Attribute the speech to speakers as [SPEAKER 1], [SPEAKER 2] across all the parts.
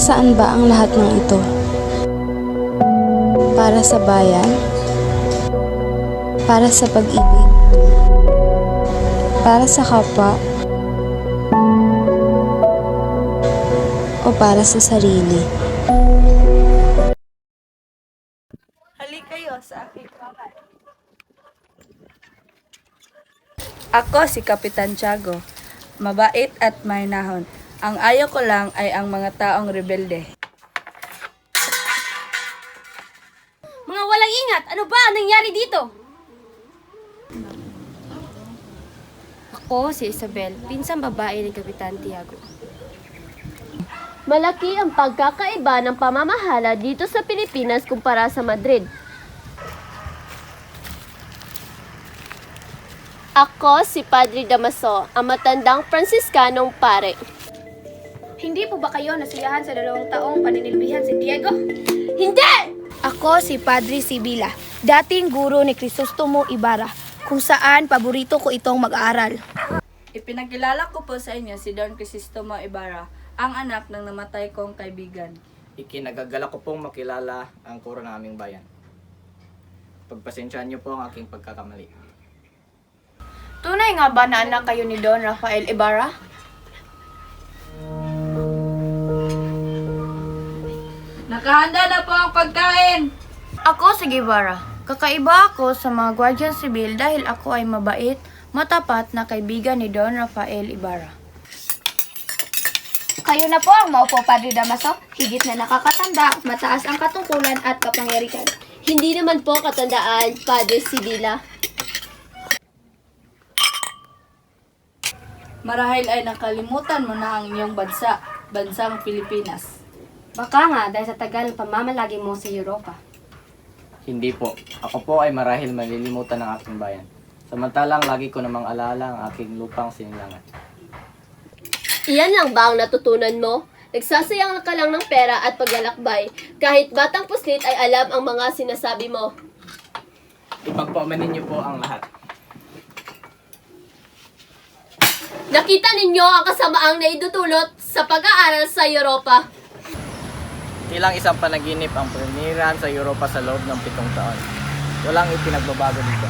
[SPEAKER 1] saan ba ang lahat ng ito? Para sa bayan? Para sa pag-ibig? Para sa kapwa? O para sa sarili?
[SPEAKER 2] Halik kayo sa aking bahay. Ako si Kapitan Tiago. Mabait at mahinahon. Ang ayaw ko lang ay ang mga taong rebelde.
[SPEAKER 3] Mga walang ingat! Ano ba ang nangyari dito? Ako si Isabel, pinsang babae ni Kapitan Tiago. Malaki ang pagkakaiba ng pamamahala dito sa Pilipinas kumpara sa Madrid. Ako si Padre Damaso, ang matandang Fransiskanong pare.
[SPEAKER 4] Hindi po ba kayo nasiyahan sa dalawang taong paninilbihan si Diego?
[SPEAKER 3] Hindi!
[SPEAKER 4] Ako si Padre Sibila, dating guro ni Crisostomo Ibarra, kung saan paborito ko itong mag-aaral.
[SPEAKER 2] Ipinagkilala ko po sa inyo si Don Crisostomo Ibarra, ang anak ng namatay kong kaibigan.
[SPEAKER 5] Ikinagagala ko pong makilala ang kuro ng aming bayan. Pagpasensyahan niyo po ang aking pagkakamali.
[SPEAKER 4] Tunay nga ba na anak kayo ni Don Rafael Ibarra?
[SPEAKER 2] Nakahanda na po ang pagkain!
[SPEAKER 4] Ako si Guevara. Kakaiba ako sa mga Guardian Civil dahil ako ay mabait, matapat na kaibigan ni Don Rafael Ibarra. Kayo na po ang maupo, Padre Damaso. Higit na nakakatanda, mataas ang katungkulan at kapangyarihan.
[SPEAKER 3] Hindi naman po katandaan, Padre Sibila.
[SPEAKER 2] Marahil ay nakalimutan mo na ang iyong bansa, bansang Pilipinas.
[SPEAKER 3] Baka nga dahil sa tagal ng pamamalagi mo sa Europa.
[SPEAKER 5] Hindi po. Ako po ay marahil malilimutan ng aking bayan. Samantalang lagi ko namang alaala ang aking lupang sinilangan.
[SPEAKER 3] Iyan lang ba ang natutunan mo? Nagsasayang ka lang ng pera at paglalakbay. Kahit batang puslit ay alam ang mga sinasabi mo.
[SPEAKER 5] Ipagpamanin niyo po ang lahat.
[SPEAKER 3] Nakita ninyo ang kasamaang naidutulot sa pag-aaral sa Europa.
[SPEAKER 5] Ilang isang panaginip ang prenirahan sa Europa sa loob ng pitong taon. Walang ipinagbabago dito.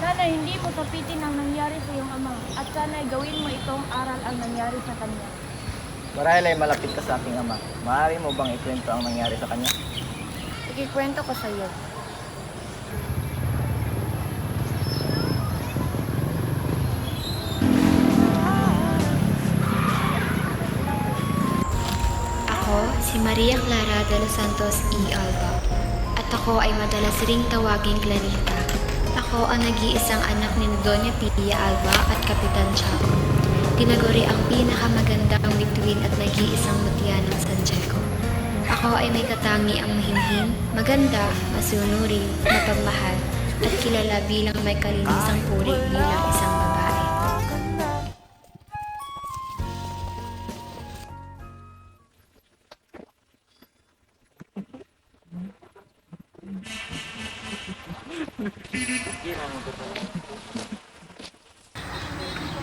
[SPEAKER 6] Sana hindi mo tapitin ang nangyari sa iyong ama at sana gawin mo itong aral ang nangyari sa kanya.
[SPEAKER 5] Marahil ay malapit ka sa aking ama. Maaari mo bang ikwento ang nangyari sa kanya?
[SPEAKER 6] Ikikwento ko sa iyo.
[SPEAKER 7] Si Maria Clara de los Santos E. Alba. At ako ay madalas ring tawaging Clarita. Ako ang nag-iisang anak ni Doña Pia Alba at Kapitan Chaco. Tinaguri ang pinakamagandang bituin at nag-iisang mutya ng Santiago. Ako ay may katangi ang mahinhin, maganda, masunurin, mapagmahal, at kilala bilang may kalinisang puri bilang isang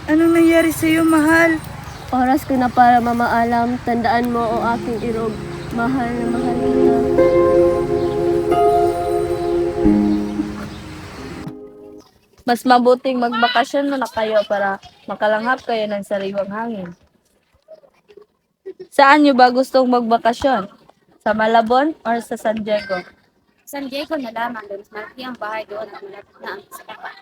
[SPEAKER 2] Anong nangyari sa iyo, mahal?
[SPEAKER 3] Oras ko na para mamaalam, tandaan mo o aking irog. Mahal na mahal kita.
[SPEAKER 2] Mas mabuting magbakasyon muna kayo para makalanghap kayo ng sariwang hangin. Saan nyo ba gustong magbakasyon? Sa Malabon or sa San Diego?
[SPEAKER 6] San Diego na lamang doon malaki ang bahay doon at malapit na ang sakapan.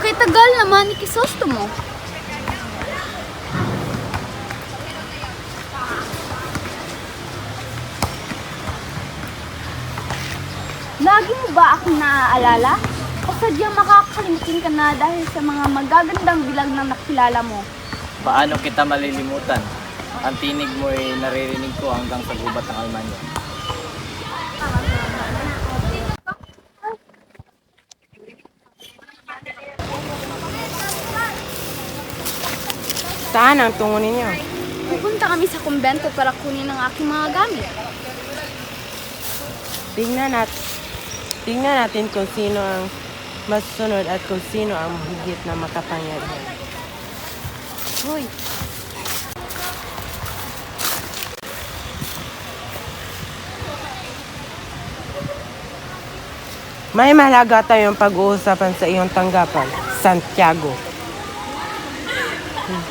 [SPEAKER 4] Kay tagal naman ni Crisostomo. Lagi mo ba akong naaalala? O sadyang makakalimutin ka na dahil sa mga magagandang bilang na nakilala mo?
[SPEAKER 5] Paano kita malilimutan? Ang tinig mo ay naririnig ko hanggang sa gubat ng Almanya.
[SPEAKER 8] Saan ang tungo ninyo?
[SPEAKER 4] Pupunta kami sa kumbento para kunin ang aking mga gamit.
[SPEAKER 8] Tingnan, nat tingnan natin kung sino ang masunod at kung sino ang higit na makapangyarihan.
[SPEAKER 3] Hoy,
[SPEAKER 8] May mahalaga tayong pag-uusapan sa iyong tanggapan, Santiago.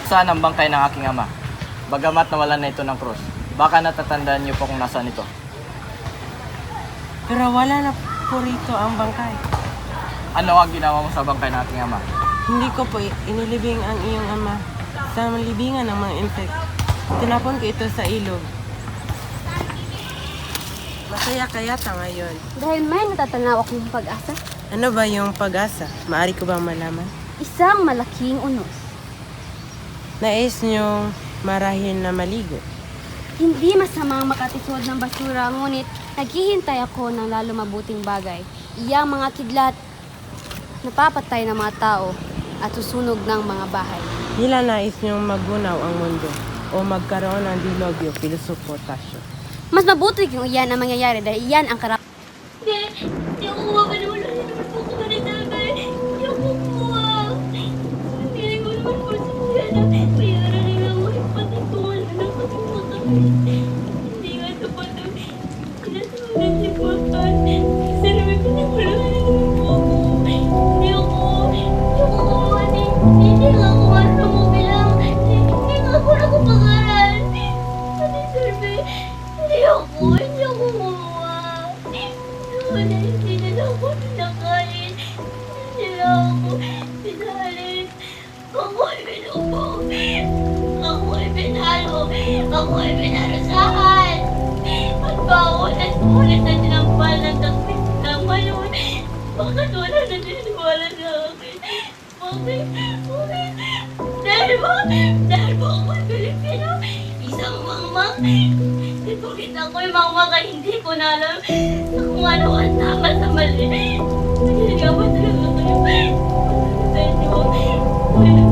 [SPEAKER 5] Saan ang bangkay ng aking ama? Bagamat nawalan na ito ng krus. Baka natatandaan niyo po kung nasaan ito.
[SPEAKER 8] Pero wala na po rito ang bangkay.
[SPEAKER 5] Ano ang ginawa mo sa bangkay ng aking ama?
[SPEAKER 8] Hindi ko po inilibing ang iyong ama sa malibingan ng mga insect. Tinapon ko ito sa ilog. Masaya kaya ta ngayon.
[SPEAKER 3] dahil may natatanaw akong pag-asa,
[SPEAKER 8] Ano ba yung pag-asa? Maari ko bang malaman?
[SPEAKER 3] isang malaking unos.
[SPEAKER 8] Nais niyong marahil na maligo.
[SPEAKER 3] Hindi masamang makatisod ng basura, ngunit naghihintay ako ng lalo mabuting bagay. Iyang mga kidlat, napapatay ng mga tao at susunog ng mga bahay.
[SPEAKER 8] Hila nais niyong magunaw ang mundo o magkaroon ng dilogyo, pilosopo, tasyo.
[SPEAKER 3] Mas mabuti kung iyan ang mangyayari dahil iyan ang karap.
[SPEAKER 6] Hindi, hindi ako na ako pinahalin. Ako ay binubog. Ako ay pinalo. Ako ay pinarusahan. At bawal at ulit na tinampal ng takpit ng mayon. Bakit wala na niniwala sa akin? Bakit? Bakit? Dahil ba? Dahil ba ako ay Pilipino? Isang mangmang? Bakit ako'y mangmang ay hindi ko na alam na kung ano ang tama sa mali? Hindi nga ba talaga kayo? Ano sa inyo? Wala